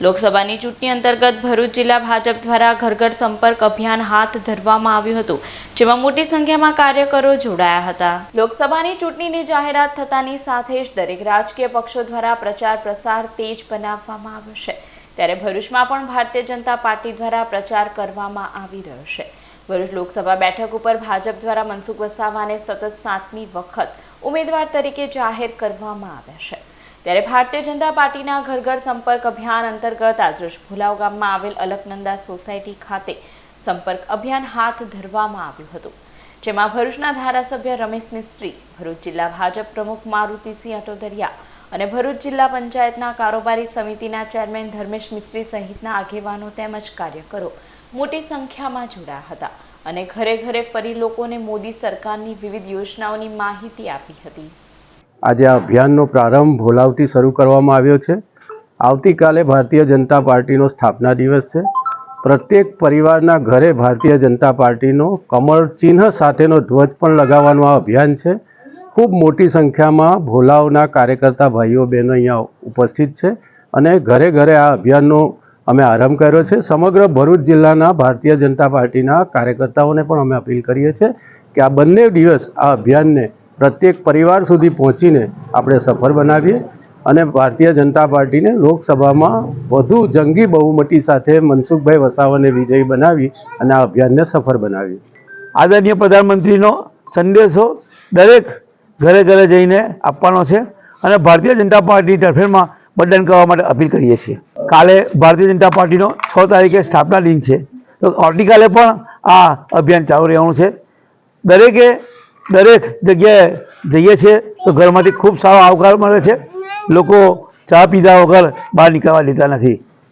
લોકસભાની ચૂંટણી અંતર્ગત ભરૂચ જિલ્લા ભાજપ દ્વારા ઘર ઘર સંપર્ક અભિયાન હાથ ધરવામાં આવ્યું હતું, જેમાં મોટી સંખ્યામાં કાર્યકરો જોડાયા હતા. લોકસભાની ચૂંટણીની જાહેરાત થતાની સાથે જ દરેક રાજકીય પક્ષો દ્વારા પ્રચાર પ્રસાર તેજ બનાવવામાં આવ્યો છે. ત્યારે ભરૂચમાં પણ ભારતીય જનતા પાર્ટી દ્વારા પ્રચાર કરવામાં આવી રહ્યો છે. ભરૂચ લોકસભા બેઠક ઉપર ભાજપ દ્વારા મનસુખ વસાવાને સતત સાતમી વખત ઉમેદવાર તરીકે જાહેર કરવામાં આવ્યા છે. ત્યારે ભારતીય જનતા પાર્ટીના ઘર ઘર સંપર્ક અભિયાન અંતર્ગત આજરોજ ભુલાવ ગામમાં આવેલ અલકનંદા સોસાયટી ખાતે સંપર્ક અભિયાન હાથ ધરવામાં આવ્યું હતું. જેમાં ભરૂચના ધારાસભ્ય રમેશ મિસ્ત્રી, ભરૂચ જિલ્લા ભાજપ પ્રમુખ મારુતિસિંહ અટોદરિયા અને ભરૂચ જિલ્લા પંચાયતના કારોબારી સમિતિના ચેરમેન ધર્મેશ મિસ્ત્રી સહિતના આગેવાનો તેમજ કાર્યકરો મોટી સંખ્યામાં જોડાયા હતા અને ઘરે ઘરે ફરી લોકોને મોદી સરકારની વિવિધ યોજનાઓની માહિતી આપી હતી. આજે આ અભિયાનનો પ્રારંભ ભોલાવથી શરૂ કરવામાં આવ્યો છે. આવતીકાલે ભારતીય જનતા પાર્ટીનો સ્થાપના દિવસ છે. પ્રત્યેક પરિવારના ઘરે ભારતીય જનતા પાર્ટીનો કમળ ચિહ્ન સાથેનો ધ્વજ પણ લગાવવાનું આ અભિયાન છે. ખૂબ મોટી સંખ્યામાં ભોલાવના કાર્યકર્તા ભાઈઓ બહેનો અહીંયા ઉપસ્થિત છે અને ઘરે ઘરે આ અભિયાનનો અમે આરંભ કર્યો છે. સમગ્ર ભરૂચ જિલ્લાના ભારતીય જનતા પાર્ટીના કાર્યકર્તાઓને પણ અમે અપીલ કરીએ છીએ કે આ બંને દિવસ આ અભિયાનને પ્રત્યેક પરિવાર સુધી પહોંચીને આપણે સફળ બનાવીએ અને ભારતીય જનતા પાર્ટીને લોકસભામાં વધુ જંગી બહુમતી સાથે મનસુખભાઈ વસાવાને વિજયી બનાવી અને આ અભિયાનને સફળ બનાવી આદરણીય પ્રધાનમંત્રીનો સંદેશો દરેક ઘરે ઘરે જઈને આપવાનો છે અને ભારતીય જનતા પાર્ટી તરફેણમાં મતદાન કરવા માટે અપીલ કરીએ છીએ. કાલે ભારતીય જનતા પાર્ટીનો છ તારીખે સ્થાપના દિન છે. તો આવતીકાલે પણ આ અભિયાન ચાલુ રહેવાનું છે. દરેકે દરેક જગ્યાએ જઈએ છીએ તો ઘરમાંથી ખૂબ સારો આવકાર મળે છે. લોકો ચા પીધા વગર બહાર નીકળવા દેતા નથી.